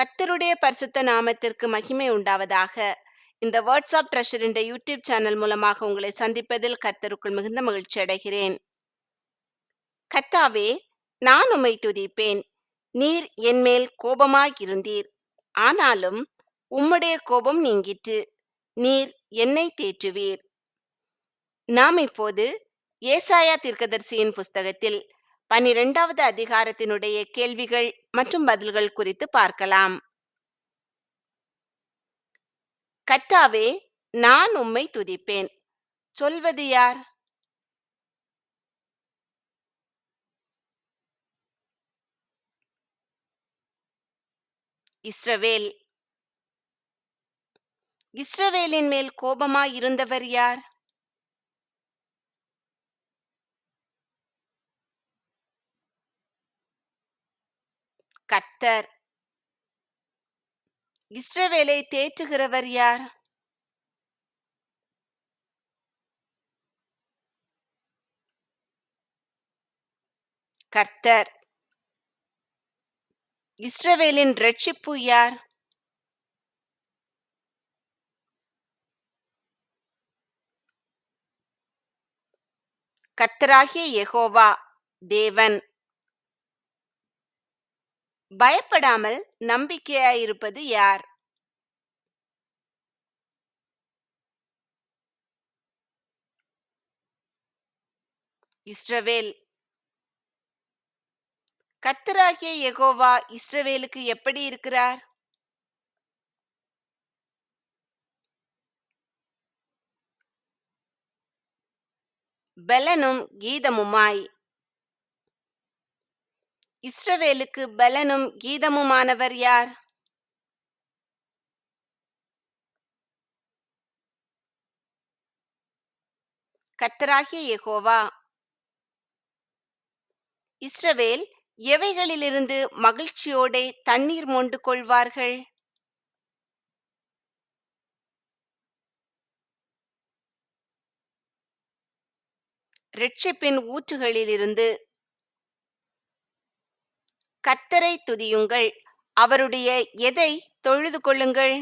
கர்த்தருடைய பரிசுத்த நாமத்திற்கு மகிமை உண்டாவதாக. இந்த வாட்ஸ்அப் ட்ரெஷர் என்ற யூடியூப் சேனல் மூலமாக உங்களை சந்திப்பதில் கர்த்தருக்குள் மிகுந்த மகிழ்ச்சி அடைகிறேன். கத்தாவே நான் உம்மை துதிப்பேன். நீர் என்மேல் கோபமாயிருந்தீர் ஆனாலும் உம்முடைய கோபம் நீங்கிற்று. நீர் என்னை தேற்றுவீர். நாம் இப்போது ஏசாயா தீர்க்கதரிசியின் புஸ்தகத்தில் பனிரெண்டாவது அதிகாரத்தினுடைய கேள்விகள் மற்றும் பதில்கள் குறித்து பார்க்கலாம். கத்தாவே நான் உம்மை துதிப்பேன். சொல்வது யார்? இஸ்ரவேல். இஸ்ரவேலின் மேல் கோபமாய் இருந்தவர் யார்? கர்த்தர் இஸ்ரவேலை தேற்றுகிறவர் யார்? கர்த்தர். இஸ்ரவேலின் ரட்சிப்பு யார்? கர்த்தராகிய யெகோவா தேவன். பயப்படாமல் நம்பிக்கையாயிருப்பது யார்? இஸ்ரவேல். கத்தராகிய எகோவா இஸ்ரவேலுக்கு எப்படி இருக்கிறார்? பலனும் கீதமுமாய் இஸ்ரவேலுக்கு பலனும் கீதமுமானவர் யார்? கத்தராகிய யெகோவா. இஸ்ரவேல் எவைகளிலிருந்து மகிழ்ச்சியோடே தண்ணீர் மொண்டு கொள்வார்கள் ரட்சிப்பின் ஊற்றுகளிலிருந்து கர்த்தரை துதியுங்கள். அவருடைய எதை தொழுது கொள்ளுங்கள்?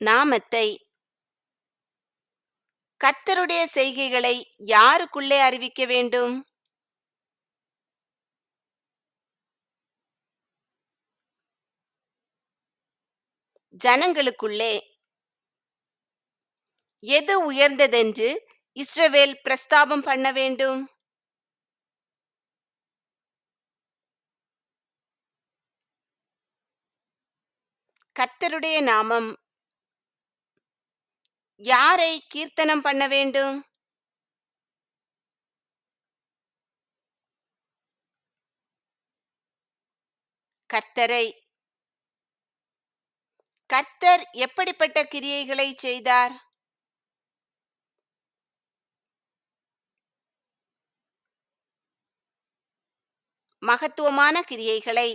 நாமத்தை கர்த்தருடைய செய்கைகளை யாருக்குள்ளே அறிவிக்க வேண்டும்? ஜனங்களுக்குள்ளே எது உயர்ந்ததென்று இஸ்ரவேல் பிரஸ்தாபம் பண்ண வேண்டும். கர்த்தருடைய நாமம். யாரை கீர்த்தனம் பண்ண வேண்டும்? கர்த்தரை. கர்த்தர் எப்படிப்பட்ட கிரியைகளை செய்தார்? மகத்துவமான கிரியைகளை.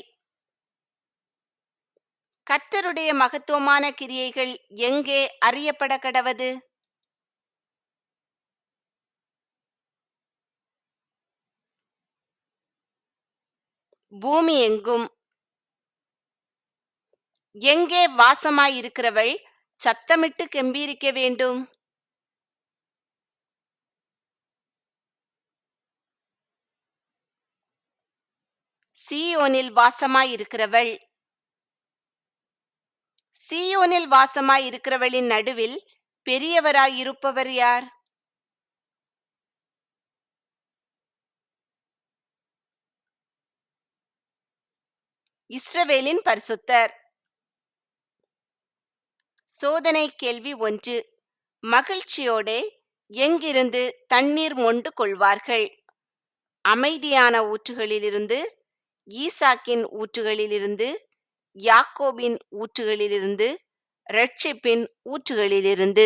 கர்த்தருடைய மகத்துவமான கிரியைகள் எங்கே அறியப்பட கடவது பூமி எங்கும்? எங்கே வாசமாயிருக்கிறவள் சத்தமிட்டு கெம்பீரிக்க வேண்டும்? சீயோனில் வாசமாயிருக்கிறவள். சீயோனில் வாசமாயிருக்கிறவளின் நடுவில் பெரியவராயிருப்பவர் யார்? இஸ்ரவேலின் பரிசுத்தர். சோதனை கேள்வி ஒன்று. மகிழ்ச்சியோடே எங்கிருந்து தண்ணீர் மொண்டு கொள்வார்கள்? அமைதியான ஊற்றுகளிலிருந்து ஈசாக்கின் ஊற்றுகளிலிருந்து யாக்கோபின் ஊற்றுகளிலிருந்து ரட்சிப்பின் ஊற்றுகளிலிருந்து.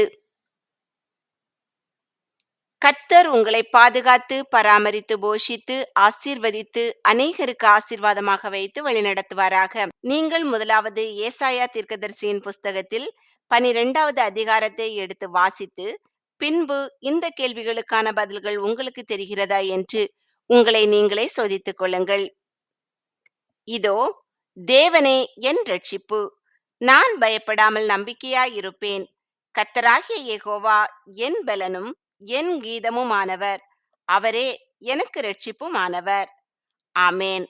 கத்தர் உங்களை பாதுகாத்து பராமரித்து போஷித்து ஆசீர்வதித்து அநேகருக்கு ஆசீர்வாதமாக வைத்து வழிநடத்துவாராக. நீங்கள் முதலாவது ஏசாயா தீர்க்கதரிசியின் புஸ்தகத்தில் பனிரெண்டாவது அதிகாரத்தை எடுத்து வாசித்து பின்பு இந்த கேள்விகளுக்கான பதில்கள் உங்களுக்கு தெரிகிறதா என்று உங்களை நீங்களே சோதித்துக் கொள்ளுங்கள். இதோ தேவனே என் ரட்சிப்பு நான் பயப்படாமல் நம்பிக்கையாயிருப்பேன். கத்தராகிய யெகோவா என் பலனும் என் கீதமுமானவர். அவரே எனக்கு ரட்சிப்புமானவர் ஆமேன்.